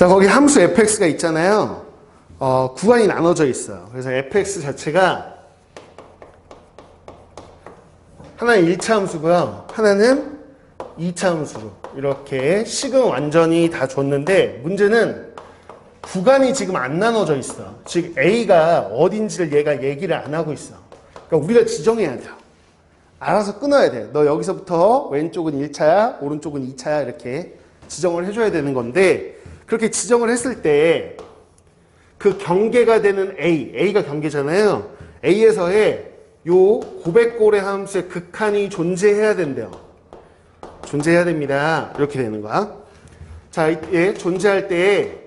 자, 거기 함수 fx가 있잖아요. 어, 구간이 나눠져 있어요. 그래서 fx 자체가 하나는 1차 함수고요. 하나는 2차 함수로 이렇게 식은 완전히 다 줬는데 문제는 구간이 지금 안 나눠져 있어. 즉 A가 어딘지를 얘가 얘기를 안 하고 있어. 그러니까 우리가 지정해야 돼요. 알아서 끊어야 돼. 너 여기서부터 왼쪽은 1차야, 오른쪽은 2차야 이렇게 지정을 해줘야 되는 건데 그렇게 지정을 했을 때 그 경계가 되는 A, A가 경계잖아요. A에서의 요 고백골의 함수의 극한이 존재해야 된대요. 존재해야 됩니다. 이렇게 되는 거야. 자, 이때 존재할 때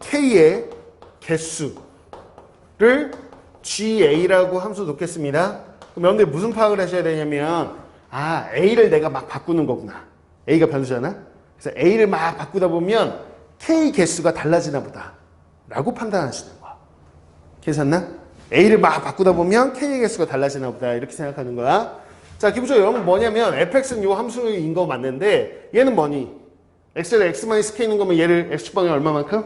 K의 개수를 GA라고 함수 놓겠습니다. 그럼 여러분들 무슨 파악을 하셔야 되냐면 아, A를 내가 막 바꾸는 거구나. A가 변수잖아. 그래서 A를 막 바꾸다 보면 K 개수가 달라지나 보다. 라고 판단하시는 거야. 괜찮나? A를 막 바꾸다 보면 K의 개수가 달라지나 보다. 이렇게 생각하는 거야. 자, 기본적으로 여러분 뭐냐면 fx는 요 함수인 거 맞는데 얘는 뭐니? x를 x-k는 거면 얘를 x축방에 얼마만큼?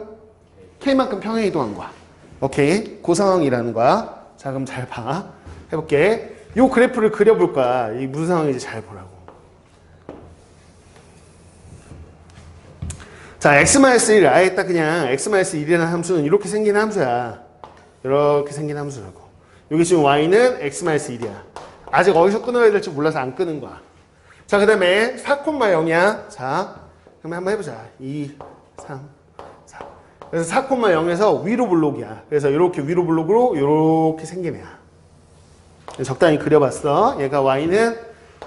k만큼 평행 이동한 거야. 오케이. 그 상황이라는 거야. 자, 그럼 잘 봐. 해볼게. 요 그래프를 그려볼 거야. 이 무슨 상황인지 잘 보라고. 자, x-1 아예 딱 그냥 x-1이라는 함수는 이렇게 생긴 함수야. 이렇게 생긴 함수라고. 여기 지금 y는 x-1이야. 아직 어디서 끊어야 될지 몰라서 안 끄는 거야. 자, 그 다음에 4,0이야. 자, 그러면 한번 해보자. 2, 3, 4. 그래서 4,0에서 위로 블록이야. 그래서 이렇게 위로 블록으로 이렇게 생긴 애야. 적당히 그려봤어. 얘가 y는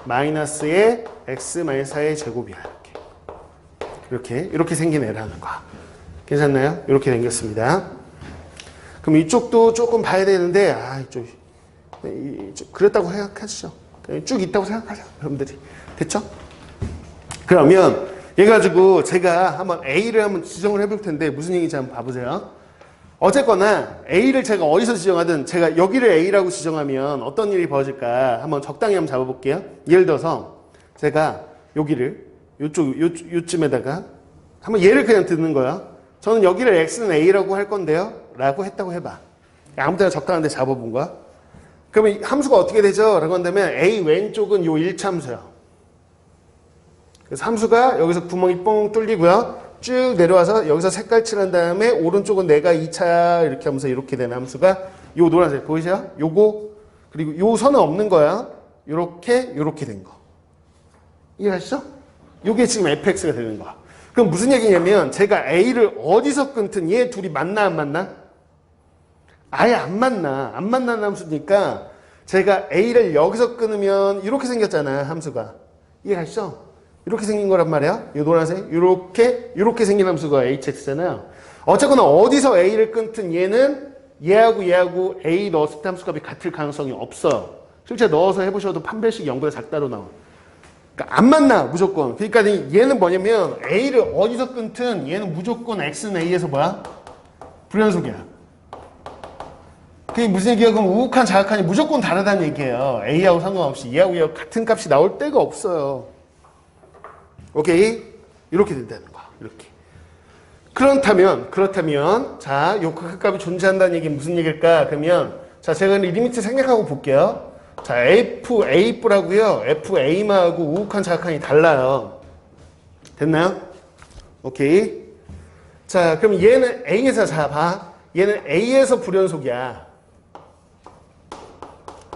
마이너스의 x 4의 제곱이야. 이렇게. 이렇게, 생긴 애라는 거야. 괜찮나요? 이렇게 생겼습니다. 그럼 이쪽도 조금 봐야 되는데, 아, 이쪽. 이- 이- 그랬다고 생각하시죠. 쭉 있다고 생각하죠. 여러분들이. 됐죠? 그러면 얘 가지고 제가 한번 A를 한번 지정을 해볼 텐데 무슨 얘기인지 한번 봐보세요. 어쨌거나 A를 제가 어디서 지정하든 제가 여기를 A라고 지정하면 어떤 일이 벌어질까 한번 적당히 한번 잡아볼게요. 예를 들어서 제가 여기를 요쪽 요, 요쯤에다가 한번 얘를 그냥 듣는 거야. 저는 여기를 X는 A라고 할 건데요. 라고 했다고 해봐. 아무 데나 적당한 데 잡아본 거야. 그러면 이 함수가 어떻게 되죠? 라고 한다면 A 왼쪽은 요 1차 함수야. 그래서 함수가 여기서 구멍이 뻥 뚫리고요. 쭉 내려와서 여기서 색깔 칠한 다음에 오른쪽은 내가 2차 이렇게 하면서 이렇게 되는 함수가 요 노란색 보이세요? 요거 그리고 요 선은 없는 거야. 요렇게 요렇게 된 거. 이해하시죠? 요게 지금 fx가 되는 거야. 그럼 무슨 얘기냐면 제가 a를 어디서 끊든 얘 둘이 만나 안 만나? 아예 안 만나. 안 만나는 함수니까 제가 A를 여기서 끊으면 이렇게 생겼잖아, 함수가. 이해가시죠? 이렇게 생긴 거란 말이야. 이 노란색. 이렇게, 이렇게 생긴 함수가 HX잖아요. 어쨌거나 어디서 A를 끊든 얘는 얘하고 얘하고 A 넣었을 때 함수값이 같을 가능성이 없어. 실제 넣어서 해보셔도 판별식 0보다 작다로 나와. 그러니까 안 만나, 무조건. 그러니까 얘는 뭐냐면 A를 어디서 끊든 얘는 무조건 X는 A에서 뭐야? 불연속이야. 그게 무슨 얘기야? 그럼 우욱한 자극한이 무조건 다르다는 얘기예요. A하고 상관없이 얘하고 얘하고 같은 값이 나올 데가 없어요. 오케이? 이렇게 된다는 거야. 이렇게. 그렇다면 그렇다면 자, 요 극값이 존재한다는 얘기 무슨 얘기일까? 그러면 자, 제가 이 리미트 생략하고 볼게요. 자, F A 뿌라고요. F A마하고 우욱한 자극한이 달라요. 됐나요? 오케이. 자, 그럼 얘는 A에서 자 봐. 얘는 A에서 불연속이야.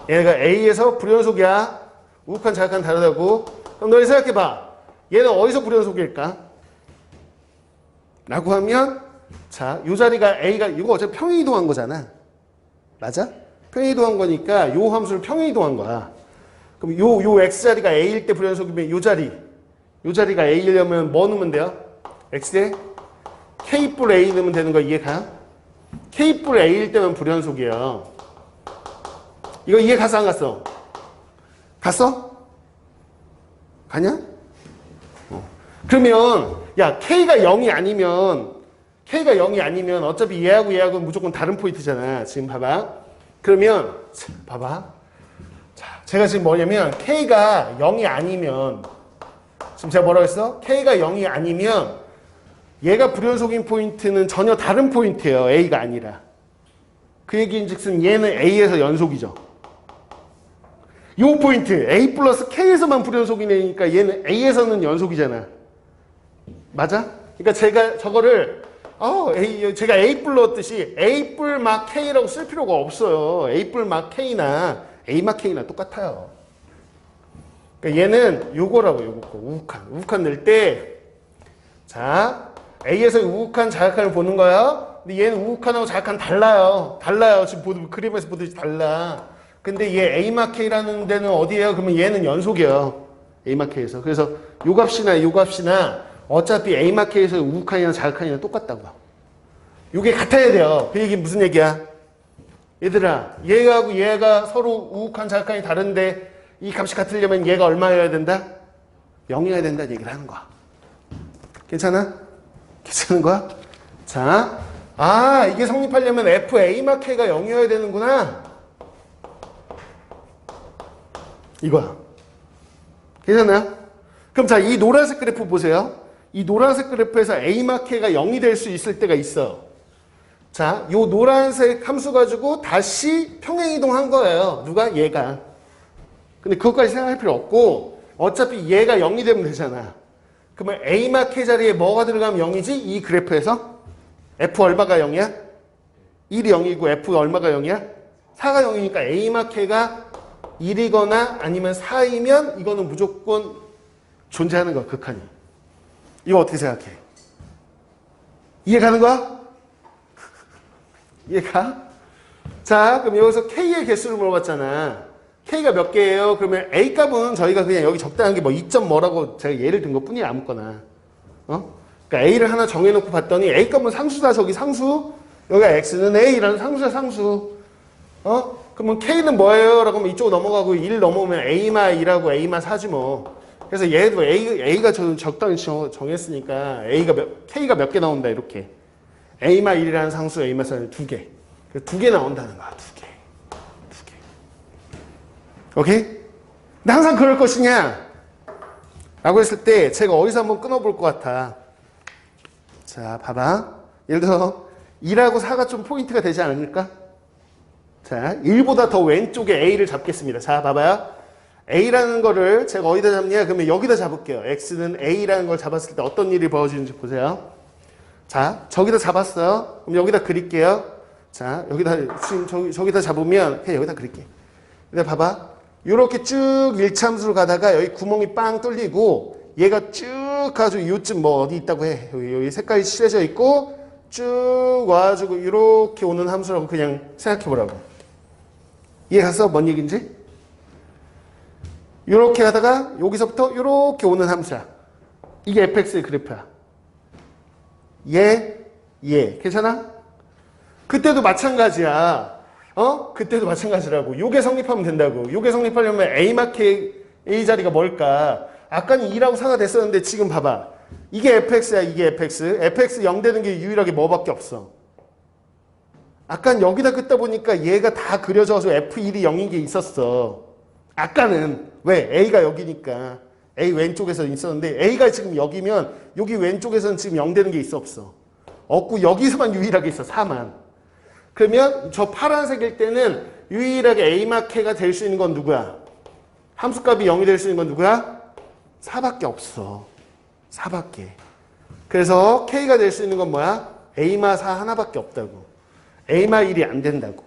얘가 A에서 불연속이야. 우욱한 자극한 다르다고. 그럼 너희 생각해봐. 얘는 어디서 불연속일까? 라고 하면 자, 요 자리가 A가 이거 어차피 평행 이동한 거잖아. 맞아? 평행 이동한 거니까 요 함수를 평행 이동한 거야. 그럼 요, 요 X 자리가 A일 때 불연속이면 요 자리. 요 자리가 A이려면 뭐 넣으면 돼요? X에 K뿔 A 넣으면 되는 거 이해가? K뿔 A일 때면 불연속이에요. 이거 이해 갔어 안 갔어? 갔어? 가냐? 어. 그러면 야 K가 0이 아니면 K가 0이 아니면 어차피 얘하고 얘하고 무조건 다른 포인트잖아. 지금 봐봐. 그러면 자, 봐봐. 자, 제가 지금 뭐냐면 K가 0이 아니면 지금 제가 뭐라고 했어? K가 0이 아니면 얘가 불연속인 포인트는 전혀 다른 포인트예요. A가 아니라. 그 얘기인 즉슨 얘는 A에서 연속이죠. 요 포인트 A 플러스 K에서만 불연속이니까 얘는 A에서는 연속이잖아. 맞아? 그러니까 제가 저거를 어, A, 제가 A 불렀듯이 A 뿔 막 K라고 쓸 필요가 없어요. A 뿔 막 K나 A 막 K나 똑같아요. 그러니까 얘는 요거라고 요거 거 우욱한 우욱한 낼 때 자 A에서 우욱한 자각한을 보는 거예요. 근데 얘는 우욱한하고 자각한 달라요. 달라요. 지금 보드, 그림에서 보듯이 달라. 근데 얘 A 막 K라는 데는 어디예요? 그러면 얘는 연속이에요. A 막 K에서. 그래서 요 값이나 요 값이나 어차피 A 막 K에서 우욱한이나 자각한이나 똑같다고. 요게 같아야 돼요. 그 얘기 무슨 얘기야? 얘들아, 얘하고 얘가 서로 우욱한 자각한이 다른데 이 값이 같으려면 얘가 얼마여야 된다? 0이어야 된다는 얘기를 하는 거야. 괜찮아? 괜찮은 거야? 자, 아, 이게 성립하려면 FA 마케가 0이어야 되는구나. 이거야. 괜찮나요? 그럼 자, 이 노란색 그래프 보세요. 이 노란색 그래프에서 A 마케가 0이 될 수 있을 때가 있어. 자, 요 노란색 함수 가지고 다시 평행 이동한 거예요. 누가? 얘가. 근데 그것까지 생각할 필요 없고 어차피 얘가 0이 되면 되잖아. 그러면 A 마케 자리에 뭐가 들어가면 0이지? 이 그래프에서 F 얼마가 0이야? 1이 0이고 F 얼마가 0이야? 4가 0이니까 A 마케가 1이거나 아니면 4이면 이거는 무조건 존재하는 거야, 극한이. 이거 어떻게 생각해? 이해 가는 거야? 이해가? 자, 그럼 여기서 K의 개수를 물어봤잖아. K가 몇 개예요? 그러면 A 값은 저희가 그냥 여기 적당한 게 뭐 2점 뭐라고 제가 예를 든 것 뿐이야, 아무거나. 어? 그러니까 A를 하나 정해놓고 봤더니 A 값은 상수다, 저기 상수. 여기가 X는 A라는 상수야, 상수. 어? 그러면 K는 뭐예요? 라고 하면 이쪽 넘어가고 1 넘어오면 A마 2라고 A마 4지 뭐. 그래서 얘도 A, A가 저 적당히 정, 정했으니까 A가 몇, K가 몇 개 나온다, 이렇게. A마 1이라는 상수 A마 4는 두 개. 두 개 나온다는 거야, 두 개. 두 개. 오케이? 근데 항상 그럴 것이냐? 라고 했을 때 제가 어디서 한번 끊어볼 것 같아. 자, 봐봐. 예를 들어 2라고 4가 좀 포인트가 되지 않을까? 자, 1보다 더 왼쪽에 A를 잡겠습니다. 자, 봐봐요. A라는 거를 제가 어디다 잡냐? 그러면 여기다 잡을게요. X는 A라는 걸 잡았을 때 어떤 일이 벌어지는지 보세요. 자, 저기다 잡았어요. 그럼 여기다 그릴게요. 자, 여기다, 지금 저기, 저기다 잡으면 그냥 여기다 그릴게. 근데 봐봐. 이렇게 쭉 일참수로 가다가 여기 구멍이 빵 뚫리고 얘가 쭉 가지고 요쯤 뭐 어디 있다고 해. 여기, 여기 색깔이 칠해져 있고 쭉 와가지고 이렇게 오는 함수라고 그냥 생각해 보라고. 이해 갔어? 뭔 얘기인지? 이렇게 가다가 여기서부터 이렇게 오는 함수야. 이게 fx의 그래프야. 얘, 얘. 괜찮아? 그때도 마찬가지야. 어? 그때도 마찬가지라고. 요게 성립하면 된다고. 요게 성립하려면 A 마케 A 자리가 뭘까? 아까는 2라고 사가 됐었는데 지금 봐봐. 이게 fx야, 이게 fx. fx 0 되는 게 유일하게 뭐밖에 없어. 아까 여기다 긋다 보니까 얘가 다 그려져서 f1이 0인 게 있었어. 아까는 왜? a가 여기니까. a 왼쪽에서 있었는데 a가 지금 여기면 여기 왼쪽에서는 지금 0 되는 게 있어 없어. 없고 여기서만 유일하게 있어. 4만. 그러면 저 파란색일 때는 유일하게 A마케가 될 수 있는 건 누구야? 함수값이 0이 될 수 있는 건 누구야? 4밖에 없어. 4밖에. 그래서 K가 될 수 있는 건 뭐야? A마 4 하나밖에 없다고. A마 1이 안 된다고.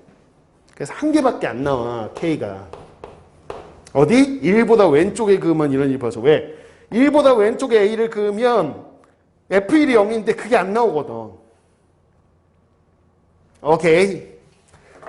그래서 한 개밖에 안 나와, K가. 어디? 1보다 왼쪽에 그으면 이런 일이 벌어서. 왜? 1보다 왼쪽에 A를 그으면 F1이 0인데 그게 안 나오거든. 오케이.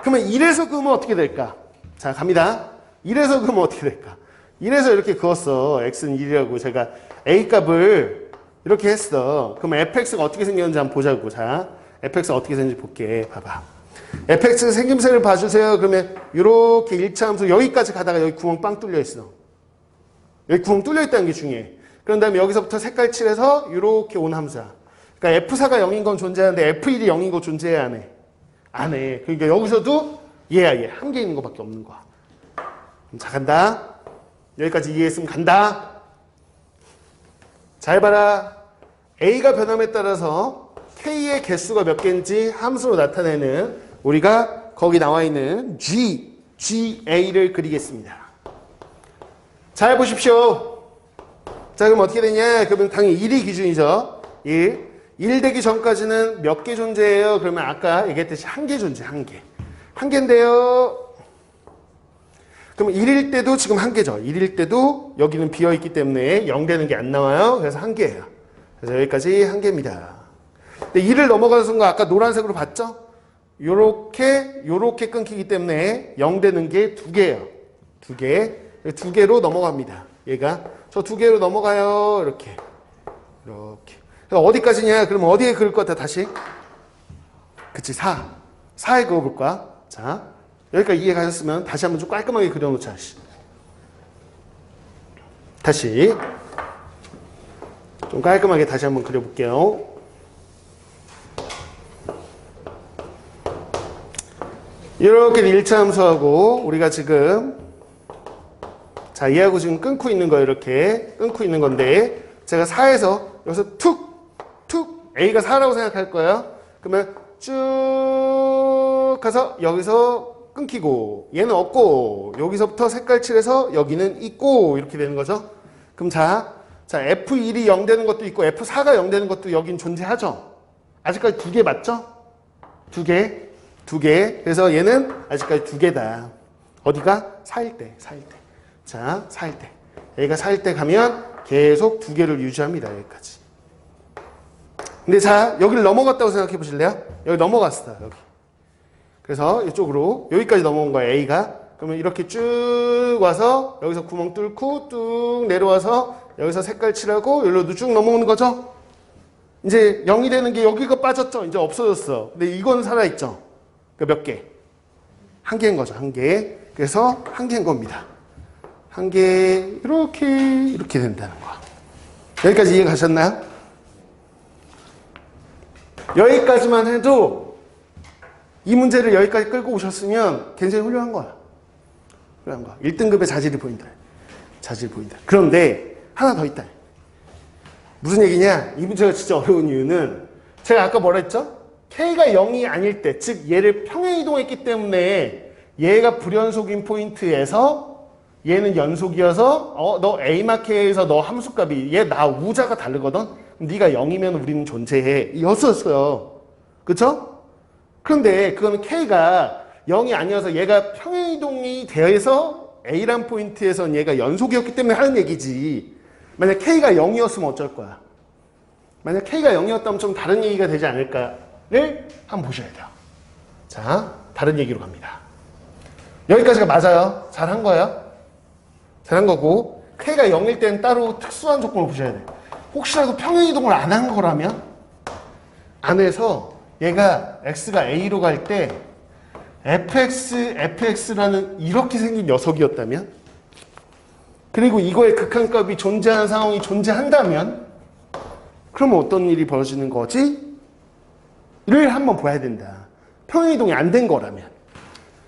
그러면 1에서 그으면 어떻게 될까? 자, 갑니다. 1에서 그으면 어떻게 될까? 1에서 이렇게 그었어. x는 1이라고 제가 a 값을 이렇게 했어. 그럼 fx가 어떻게 생겼는지 한번 보자고. 자, fx가 어떻게 생겼는지 볼게. 봐봐. Fx 생김새를 봐주세요. 그러면 이렇게 1차 함수 여기까지 가다가 여기 구멍 빵 뚫려 있어. 여기 구멍 뚫려 있다는 게 중요해. 그런 다음에 여기서부터 색깔 칠해서 이렇게 온 함수야. 그러니까 f4가 0인 건 존재하는데 f1이 0인 거 존재해야 안 해. 안 해. 그러니까 여기서도 얘야 얘. 한 개 있는 것밖에 없는 거야. 자 간다. 여기까지 이해했으면 간다. 잘 봐라. a가 변함에 따라서 k의 개수가 몇 개인지 함수로 나타내는 우리가 거기 나와 있는 g, ga를 그리겠습니다. 잘 보십시오. 자, 그럼 어떻게 되냐? 그러면 당연히 1이 기준이죠. 1. 1 되기 전까지는 몇 개 존재해요? 그러면 아까 얘기했듯이 한 개 존재, 한 개. 한 개인데요. 그럼 1일 때도 지금 한 개죠. 1일 때도 여기는 비어 있기 때문에 0 되는 게 안 나와요. 그래서 한 개예요. 그래서 여기까지 한 개입니다. 근데 1을 넘어가는 순간 아까 노란색으로 봤죠? 요렇게 요렇게 끊기기 때문에 0 되는 게 두 개예요. 두 개. 두 개로 넘어갑니다. 얘가 저 두 개로 넘어가요. 이렇게. 이렇게. 어디까지냐? 그러면 어디에 그을 것 같아? 다시. 그치 4. 4에 그어 볼 거야. 자, 여기까지 이해 가셨으면 다시 한번 좀 깔끔하게 그려 놓자. 씨. 다시 좀 깔끔하게 다시 한번 그려볼게요. 이렇게 1차 함수하고 우리가 지금 자 얘하고 지금 끊고 있는 거 이렇게 끊고 있는 건데 제가 4에서 여기서 툭 툭 A가 4라고 생각할 거예요. 그러면 쭉 가서 여기서 끊기고 얘는 없고 여기서부터 색깔 칠해서 여기는 있고 이렇게 되는 거죠. 그럼 자, 자 F1이 0 되는 것도 있고 F4가 0 되는 것도 여긴 존재하죠. 아직까지 두 개 맞죠? 두 개, 두 개. 그래서 얘는 아직까지 두 개다. 어디가? 4일 때, 4일 때. 자, 4일 때. 얘가 4일 때 가면 계속 두 개를 유지합니다. 여기까지. 근데 자, 여기를 넘어갔다고 생각해 보실래요? 여기 넘어갔어, 여기. 그래서 이쪽으로 여기까지 넘어온 거야, A가. 그러면 이렇게 쭉 와서 여기서 구멍 뚫고 뚝 내려와서 여기서 색깔 칠하고 여기로 쭉 넘어오는 거죠? 이제 0이 되는 게 여기가 빠졌죠? 이제 없어졌어. 근데 이건 살아있죠? 그몇 개? 한 개인 거죠, 한 개. 그래서 한 개인 겁니다. 한 개, 이렇게, 이렇게 된다는 거. 여기까지 이해 가셨나요? 여기까지만 해도 이 문제를 여기까지 끌고 오셨으면 굉장히 훌륭한 거야. 훌륭한 거. 1등급의 자질이 보인다. 자질이 보인다. 그런데 하나 더 있다. 무슨 얘기냐? 이 문제가 진짜 어려운 이유는 제가 아까 뭐라 했죠? K가 0이 아닐 때, 즉 얘를 평행 이동했기 때문에 얘가 불연속인 포인트에서 얘는 연속이어서 어, 너 A마크에서 너 함수값이 얘 나 우자가 다르거든? 네가 0이면 우리는 존재해. 이었었어요. 그쵸? 그런데 그거는 K가 0이 아니어서 얘가 평행 이동이 되어서 A란 포인트에선 얘가 연속이었기 때문에 하는 얘기지. 만약 K가 0이었으면 어쩔 거야? 만약 K가 0이었다면 좀 다른 얘기가 되지 않을까 를 한번 보셔야 돼요. 자, 다른 얘기로 갑니다. 여기까지가 맞아요. 잘한 거예요. 잘한 거고 K가 0일 때는 따로 특수한 조건을 보셔야 돼. 혹시라도 평행이동을 안 한 거라면 안에서 얘가 X가 A로 갈 때 fx, fx라는 이렇게 생긴 녀석이었다면 그리고 이거의 극한값이 존재하는 상황이 존재한다면 그러면 어떤 일이 벌어지는 거지? 를 한번 봐야 된다. 평행이동이 안 된 거라면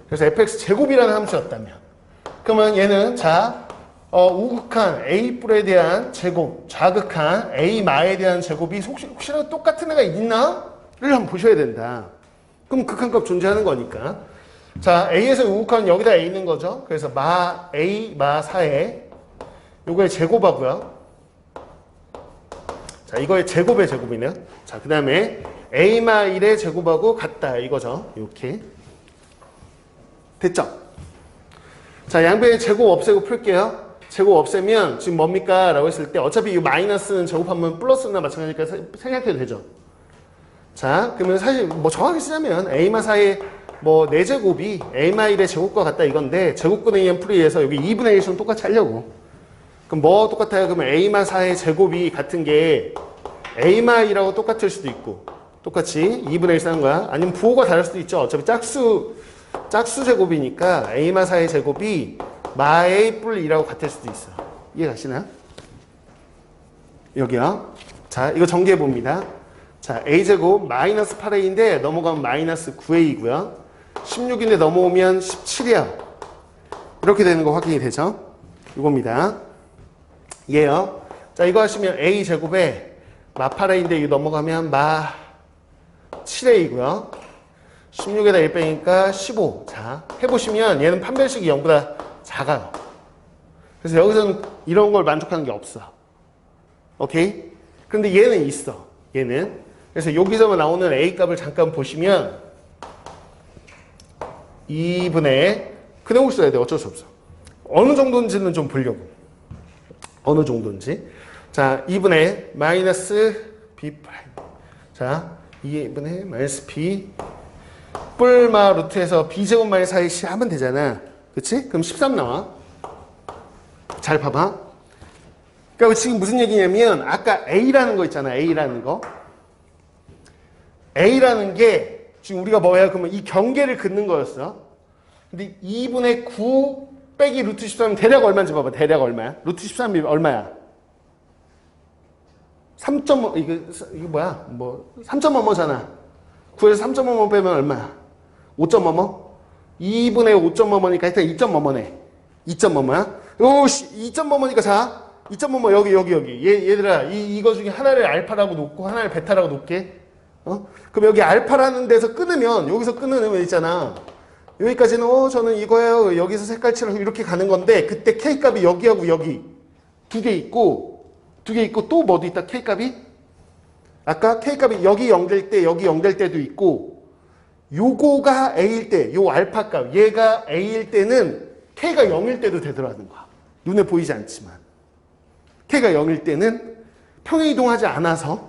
그래서 fx 제곱이라는 함수였다면 그러면 얘는 자 어, 우극한 A뿔에 대한 제곱, 좌극한 A마에 대한 제곱이 혹시, 혹시라도 똑같은 애가 있나? 를 한번 보셔야 된다. 그럼 극한값 존재하는 거니까. 자, A에서 우극한 여기다 A 있는 거죠. 그래서 마 A, 마 4에 요거의 제곱하고요. 자, 이거의 제곱의 제곱이네요. 자, 그 다음에 A마 1의 제곱하고 같다. 이거죠. 이렇게. 됐죠? 자, 양변의 제곱 없애고 풀게요. 제곱 없애면 지금 뭡니까? 라고 했을 때 어차피 이 마이너스는 제곱하면 플러스나 마찬가지니까 세- 생각해도 되죠. 자, 그러면 사실 뭐 정확히 쓰자면 A마 4의 뭐 4제곱이 A마 1의 제곱과 같다 이건데 제곱근에 의한 풀이에서 여기 2분의 1수는 똑같이 하려고. 그럼 뭐 똑같아요? 그러면 A마 4의 제곱이 같은 게 A마 2라고 똑같을 수도 있고 똑같이 2분의 1 쓰는 거야. 아니면 부호가 다를 수도 있죠. 어차피 짝수 짝수 제곱이니까 A마 4의 제곱이 마 A 뿔 2라고 같을 수도 있어. 이해 가시나요? 여기요. 자, 이거 정리해 봅니다. 자, a제곱 마이너스 8a인데 넘어가면 마이너스 9a이고요. 16인데 넘어오면 17이야. 이렇게 되는 거 확인이 되죠? 이겁니다. 얘요. 자, 이거 하시면 a제곱에 마 8A인데 이거 넘어가면 마 7A고요. 16에다 1 빼니까 15. 자, 해보시면 얘는 판별식이 0보다 작아요. 그래서 여기서는 이런 걸 만족하는 게 없어. 오케이? 근데 얘는 있어. 얘는. 그래서 여기서 나오는 A 값을 잠깐 보시면 2분의 그대로 써야 돼. 어쩔 수 없어. 어느 정도인지는 좀 보려고. 어느 정도인지. 자, 2분의 마이너스 B. 자, 2분의 마이너스 B 뿔마 루트에서 B제곱 마이너스 4AC 하면 되잖아. 그치? 그럼 13 나와. 잘 봐봐. 그러니까 지금 무슨 얘기냐면 아까 A라는 거 있잖아. A라는 거. A라는 게 지금 우리가 뭐야? 그러면 이 경계를 긋는 거였어. 근데 2분의 9 빼기 루트 13은 대략 얼마인지 봐봐. 대략 얼마야? 루트 13이 얼마야? 3.5 이거 이거 뭐야? 뭐 3.5잖아. 9에서 3.5 빼면 얼마야? 5.5? 2분의 5.5니까 하여튼 2.5네. 2.5야? 오, 2.5니까 자. 2.5 여기 여기 여기. 얘 얘들아 이 이거 중에 하나를 알파라고 놓고 하나를 베타라고 놓게. 어? 그럼 여기 알파라는 데서 끊으면 여기서 끊으면 있잖아. 여기까지는 어 저는 이거예요. 여기서 색깔 칠하고 이렇게 가는 건데 그때 K 값이 여기하고 여기 두 개 있고 두 개 있고 또 뭐도 있다 K 값이 아까 K 값이 여기 0될 때 여기 0될 때도 있고 요거가 A일 때 요 알파 값 얘가 A일 때는 K가 0일 때도 되더라는 거야. 눈에 보이지 않지만 K가 0일 때는 평행 이동하지 않아서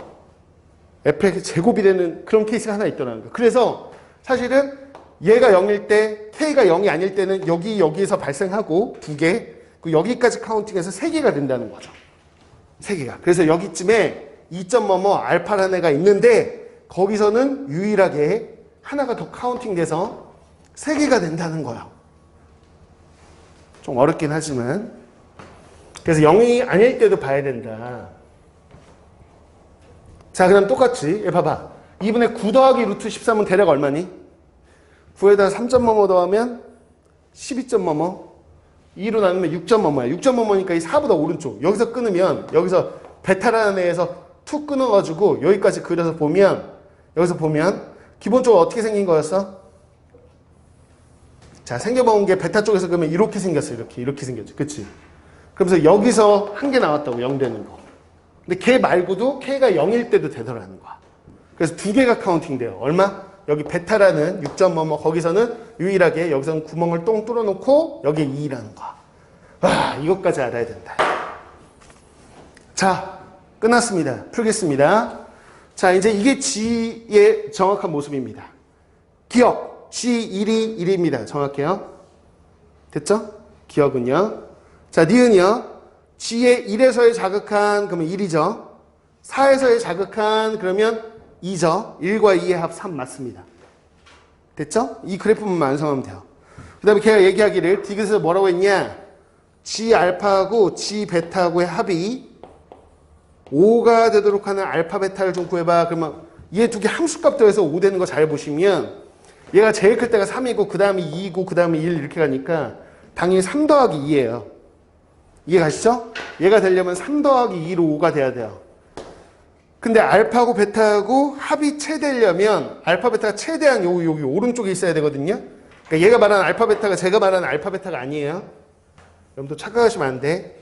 f의 제곱이 되는 그런 케이스가 하나 있더라는 거야. 그래서 사실은 얘가 0일 때 k가 0이 아닐 때는 여기 여기에서 발생하고 두 개, 그 여기까지 카운팅해서 세 개가 된다는 거죠. 세 개가. 그래서 여기쯤에 2.뭐뭐 알파라는 애가 있는데 거기서는 유일하게 하나가 더 카운팅돼서 세 개가 된다는 거예요. 좀 어렵긴 하지만 그래서 0이 아닐 때도 봐야 된다. 자, 그럼 똑같이 얘 봐봐. 2분의 9 더하기 루트 13은 대략 얼마니? 9에다 3.뭐뭐 더하면 12.뭐뭐 2로 나누면 6.뭐뭐야. 6.뭐뭐니까 이 4보다 오른쪽. 여기서 끊으면 여기서 베타라는 애에서 툭 끊어가지고 여기까지 그려서 보면 여기서 보면 기본적으로 어떻게 생긴 거였어? 자 생겨본 게 베타 쪽에서 그러면 이렇게 생겼어. 이렇게 이렇게 생겼죠. 그치? 그러면서 여기서 한 개 나왔다고 0 되는 거. 근데 걔 말고도 K가 0일 때도 되더라는 거야. 그래서 두 개가 카운팅 돼요. 얼마? 여기 베타라는 6.뭐뭐 거기서는 유일하게 여기서는 구멍을 똥 뚫어놓고 여기에 2라는 거야. 와 이것까지 알아야 된다. 자 끝났습니다. 풀겠습니다. 자 이제 이게 G의 정확한 모습입니다. 기억 G1이 1입니다. 정확해요. 됐죠? 기억은요. 자 니은이요. G의 1에서의 자극한 그러면 1이죠. 4에서의 자극한 그러면 2죠. 1과 2의 합 3 맞습니다. 됐죠? 이 그래프만 완성하면 돼요. 그 다음에 걔가 얘기하기를 디귿에서 뭐라고 했냐? G 알파하고 G 베타하고의 합이 5가 되도록 하는 알파 베타를 좀 구해봐. 그러면 얘 두 개 함수값 더해서 5 되는 거 잘 보시면 얘가 제일 클 때가 3이고 그 다음에 2이고 그 다음에 1 이렇게 가니까 당연히 3 더하기 2예요. 이해 가시죠? 얘가 되려면 3 더하기 2로 5가 돼야 돼요. 근데 알파하고 베타하고 합이 최대려면 알파 베타가 최대한 여기 여기 오른쪽에 있어야 되거든요. 그러니까 얘가 말하는 알파 베타가 제가 말하는 알파 베타가 아니에요. 여러분도 착각하시면 안 돼.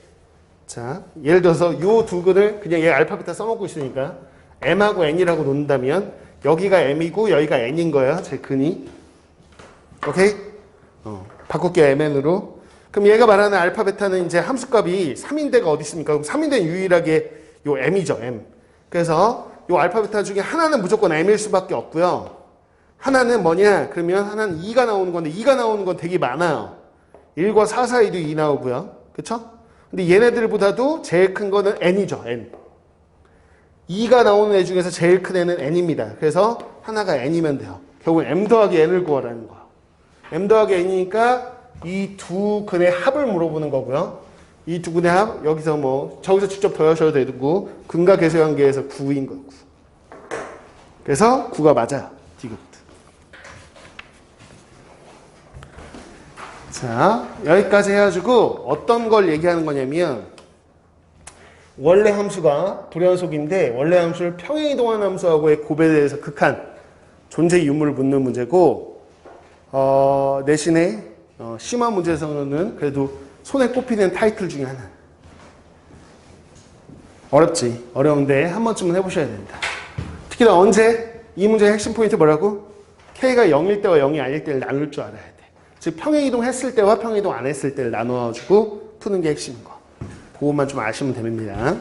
자, 예를 들어서 요 두 근을 그냥 얘 알파 베타 써먹고 있으니까 m하고 n이라고 놓는다면 여기가 m이고 여기가 n인 거예요. 제 근이. 오케이? 어, 바꿀게요. mn으로. 그럼 얘가 말하는 알파 베타는 이제 함수값이 3인 데가 어디 있습니까? 그럼 3인 데는 유일하게 요 m이죠. m. 그래서 요 알파 베타 중에 하나는 무조건 m일 수밖에 없고요. 하나는 뭐냐? 그러면 하나는 2가 나오는 건데 2가 나오는 건 되게 많아요. 1과 4 사이도 2 나오고요. 그쵸? 근데 얘네들보다도 제일 큰 거는 n이죠. n. 2가 나오는 애 중에서 제일 큰 애는 n입니다. 그래서 하나가 n이면 돼요. 결국 m 더하기 n을 구하라는 거야. m 더하기 n이니까 이 두 근의 합을 물어보는 거고요. 이두 근의 합 여기서 뭐 저기서 직접 더하셔도 되고 근과 계수 관계에서 9인 거 9. 그래서 9가 맞아요. 디귿. 자 여기까지 해가지고 어떤 걸 얘기하는 거냐면 원래 함수가 불연속인데 원래 함수를 평행 이동한 함수하고의 곱에 대해서 극한 존재 유무를 묻는 문제고 어, 내신에 어, 심한 문제에서는 그래도 손에 꼽히는 타이틀 중에 하나. 어렵지. 어려운데 한 번쯤은 해보셔야 됩니다. 특히나 언제 이 문제의 핵심 포인트 뭐라고? K가 0일 때와 0이 아닐 때를 나눌 줄 알아야 돼. 즉 평행이동 했을 때와 평행이동 안 했을 때를 나눠주고 푸는 게 핵심인 거. 그것만 좀 아시면 됩니다.